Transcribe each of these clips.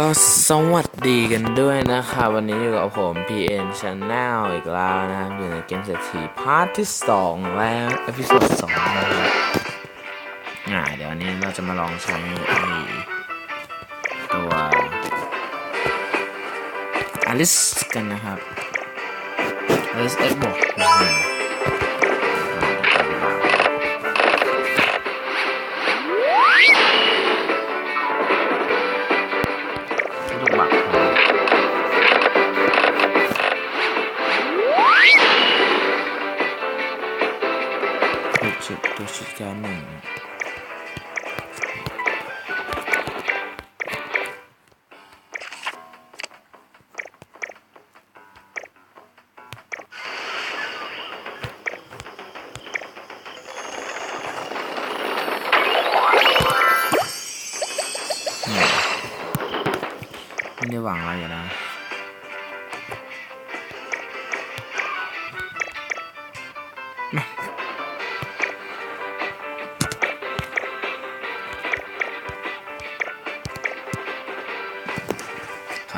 ก็สวัสดีกันด้วยนะคะวันนี้อยู่กับผม PN Channel อีกแล้วนะครับอยู่ในเกมเศรษฐีพาร์ทที่ 2 แล้วเอพิโซดสองนะครับอ่าเดี๋ยววันนี้เราจะมาลองใช้ไอ้ตัว Alice กันนะครับ Alice X บวกหนึ่งที่ ชุดกาหนึ่งไม่ได้หวังอะไรอยู่แล้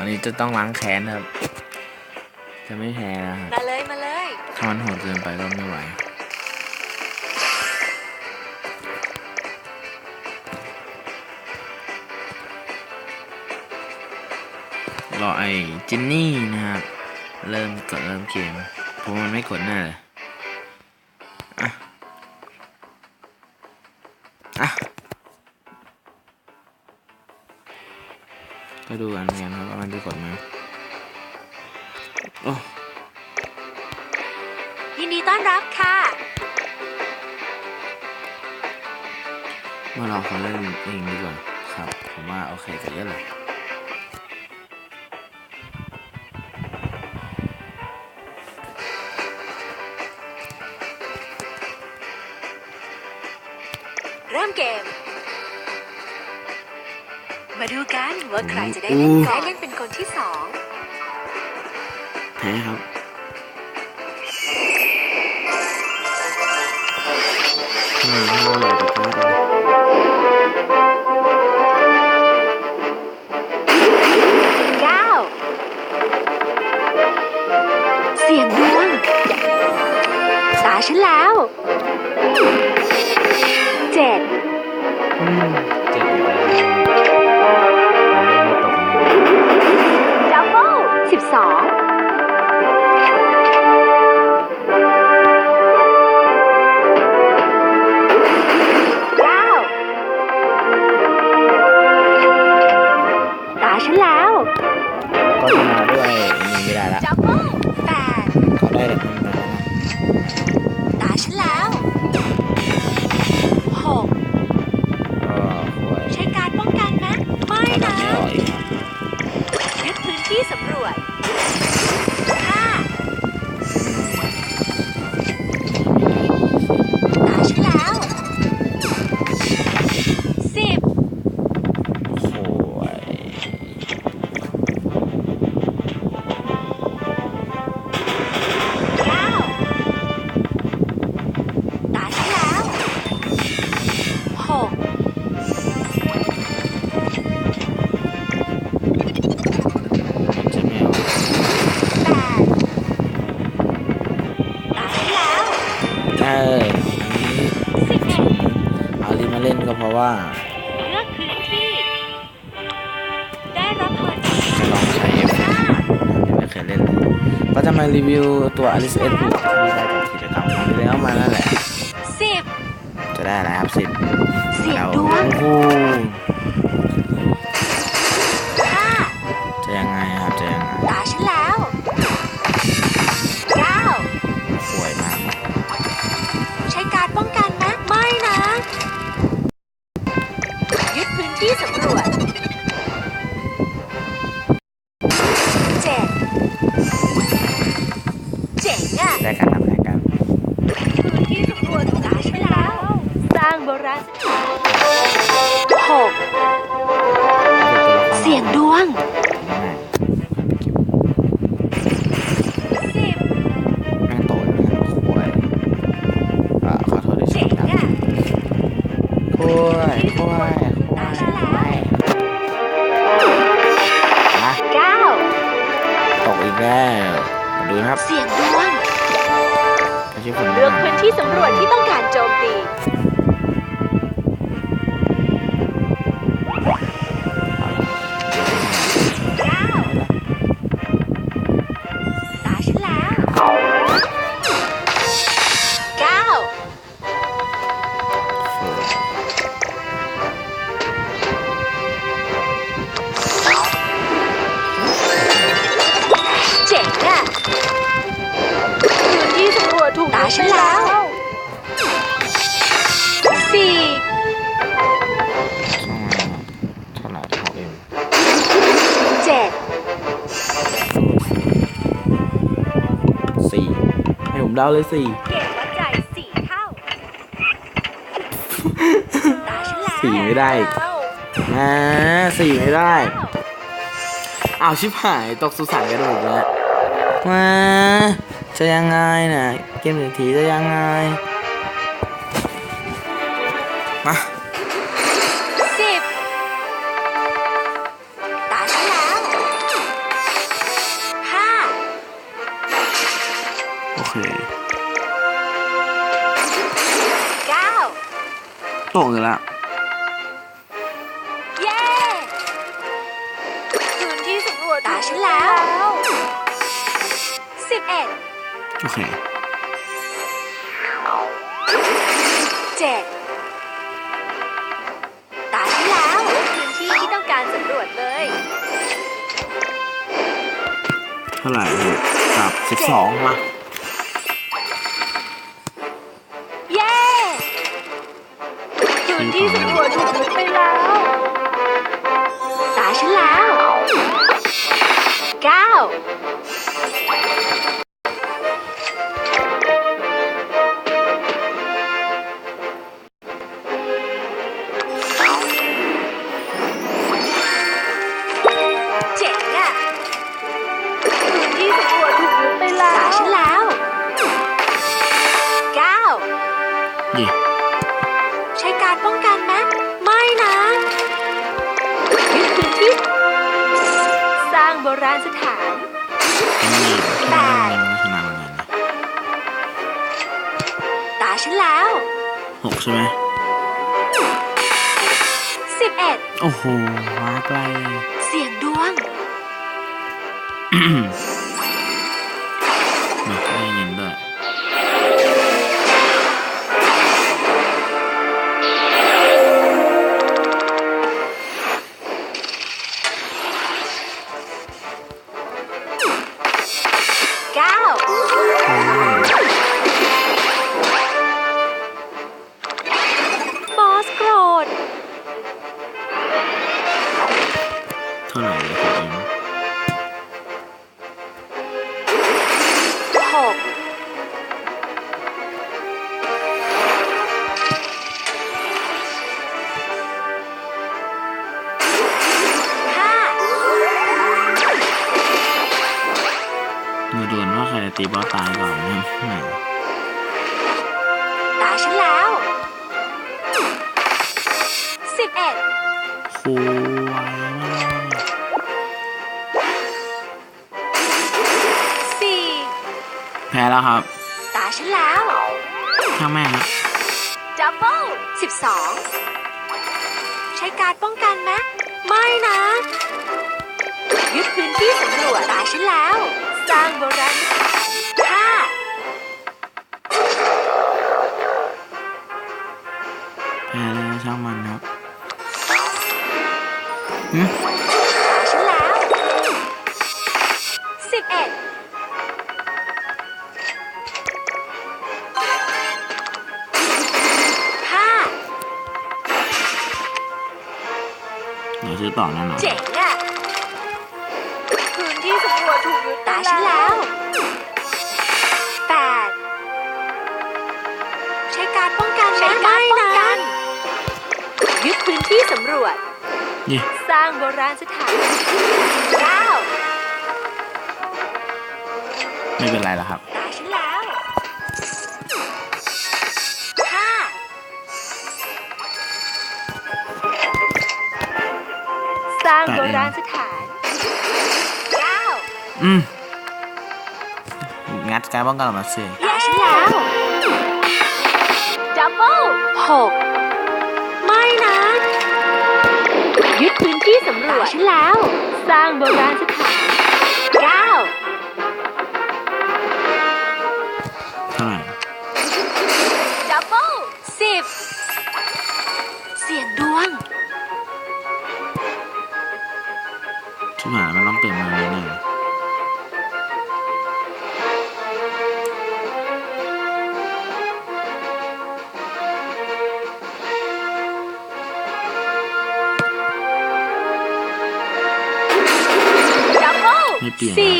นี้จะต้องล้างแค้นครับ จะไม่แพ้แล้วครับมาเลยมาเลยถ้ามันโหดเกินไปก็ไม่ไหวรอไอ้จินนี่นะครับ เริ่มกดเริ่มเกมเพราะมันไม่กดแน่เลย นดีต้อนรับค่ะมาเราเขาเล่นเองดีกว่าครับ ผมว่าโอเคกันเยอะเลยเริ่มเกม มาดูกันว่าใครจะได้เล่นก่อนได้เล่นเป็นคนที่สองแพ้ครับ เง่าเลยเก้าเสียงดวงตาฉันแล้ว มาเล่นก็เพราะว่าเลือกพื้นที่ ได้รับพรจะลองใช้เอฟยังไม่เคยเล่นเลยก็จะมารีวิวตัว Alice S บุกที่ได้จากกิจกรรมครั้งที่แล้วมานั่นแหละ สิบจะได้อะไรครับสิบเสียงแล้วดวง โอ้โห จ๋งอะได้การทำงานกันพื้นที่สำรวจตาฉันแล้ว สร้างโบราณสถานหกเสียงดวงง่ายๆคิวสิบแม่งโตเลยนะครับป่วยอ่าขอโทษด้วยเจ๋งครับอะป่วยป่วยป่วยป่วยแล้วมา ดูนะครับ เสี่ยงดวงไม่ใช่คนเลือกพื้นที่สำรวจที่ต้องการโจมตีต ฉันแล้ว สี่เท่าไหร่เขาเองเจ็ดสี่ให้ผมเดาเลยสี่เก็บวัดใจสี่เท่าตาฉันแล้วสี่ไม่ได้อีกอ่าสี่ไม่ได้อ้าวชิบหายตกสุสานกระดูกแล้วมา จะยังไงน่ะเกมหนึ่งทีจะยังไง มาสิบตาฉันแล้วห้าโอเคเก้าตกเลยละเย้พื้นที่สำรวจตาฉันแล้วสิบเอ็ด โอเคเจ็ดตาฉันแล้วพื้นที่ที่ต้องการสำรวจเลยเท่าไหร่ครับสิบสองมาเย้พื้นที่สำรวจถูกยึดไปแล้วตาฉันแล้วเก้า สถานเป็นนี่แปดชนะยังไงนะตาฉันแล้วหกใช่ไหมสิบเอ็ดโอ้โหมาไกลเสียงดวง เท่าไหร่เลยครับเองหกห้ามาดวลว่าใครจะตีบอสตายก่อนนะครับแหมตาฉันแล้วสิบเอ็ดครูไวม แพ้แล้วครับ ตาฉันแล้วข้างแม่งครับดับเบิลสิบสองใช้การดป้องกันไหมไม่นะ ยึดพื้นที่สำรวจตาฉันแล้ว สร้างโบราณสถานห้าแพ้แล้วช่างมันครับหืมตาฉันแล้วสิบเอ็ด เดี๋ยวซื้อต่อแน่นอนเจ๋งอะพื้นที่สำรวจถูกยึดตาฉันแล้วแปดใช้การป้องกันใช้การป้องกันยึดพื้นที่สำรวจ นี่สร้างโบราณสถานเก้าไม่เป็นไรแล้วครับ ณสถานเก้าอืม งัดการป้องกันออกมาสิตาฉันแล้วดับเบิลหกไม่นะ ยึดพื้นที่สำรวจฉันแล้ว สร้างโบราณส เบิ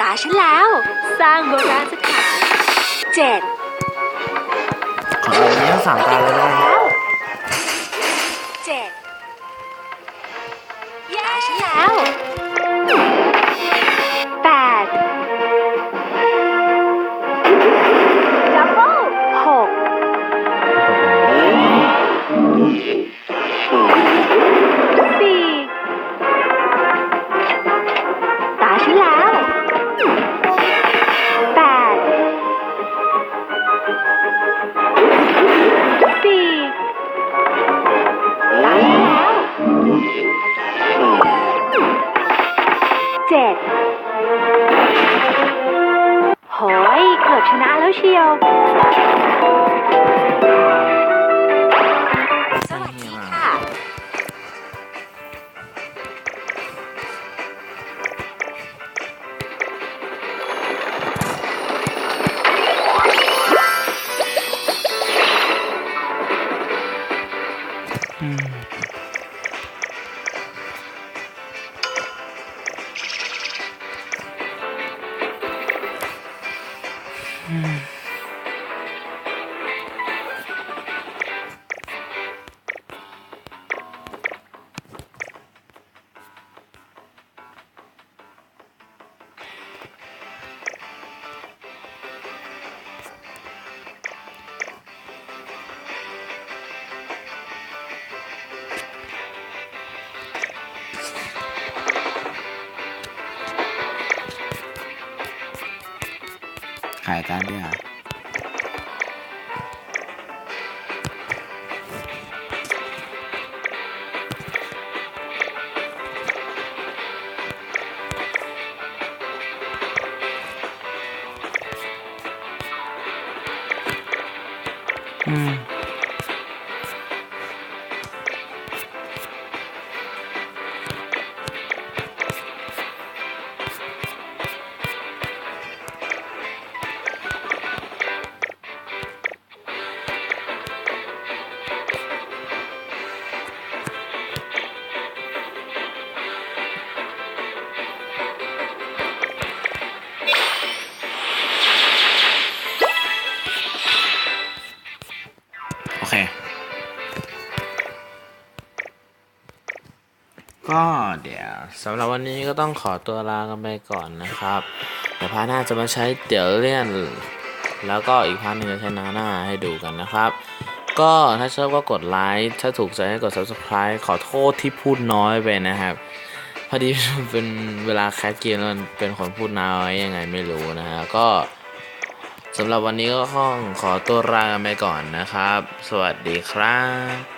ตาฉันแล้ว สร้างโบราณสถานเจ็ด ขอเอาอันนี้สามตาเลยได้ ขายก ก็เดี๋ยวสำหรับวันนี้ก็ต้องขอตัวลากันไปก่อนนะครับ เดี๋ยวพาหน้าจะมาใช้เดี๋ยวเลี่ยน แล้วก็อีกพาร์ทหนึงจะใช้นาหน้าให้ดูกันนะครับ ก็ถ้าชอบก็กดไลค์ถ้าถูกใจให้กด subscribe ขอโทษที่พูดน้อยไปนะครับพอดีเป็นเวลาแคสเกมแล้วมันเป็นคนพูดน้อยยังไงไม่รู้นะฮะก็สำหรับวันนี้ก็ต้องขอตัวลากันไปก่อนนะครับ สวัสดีครับ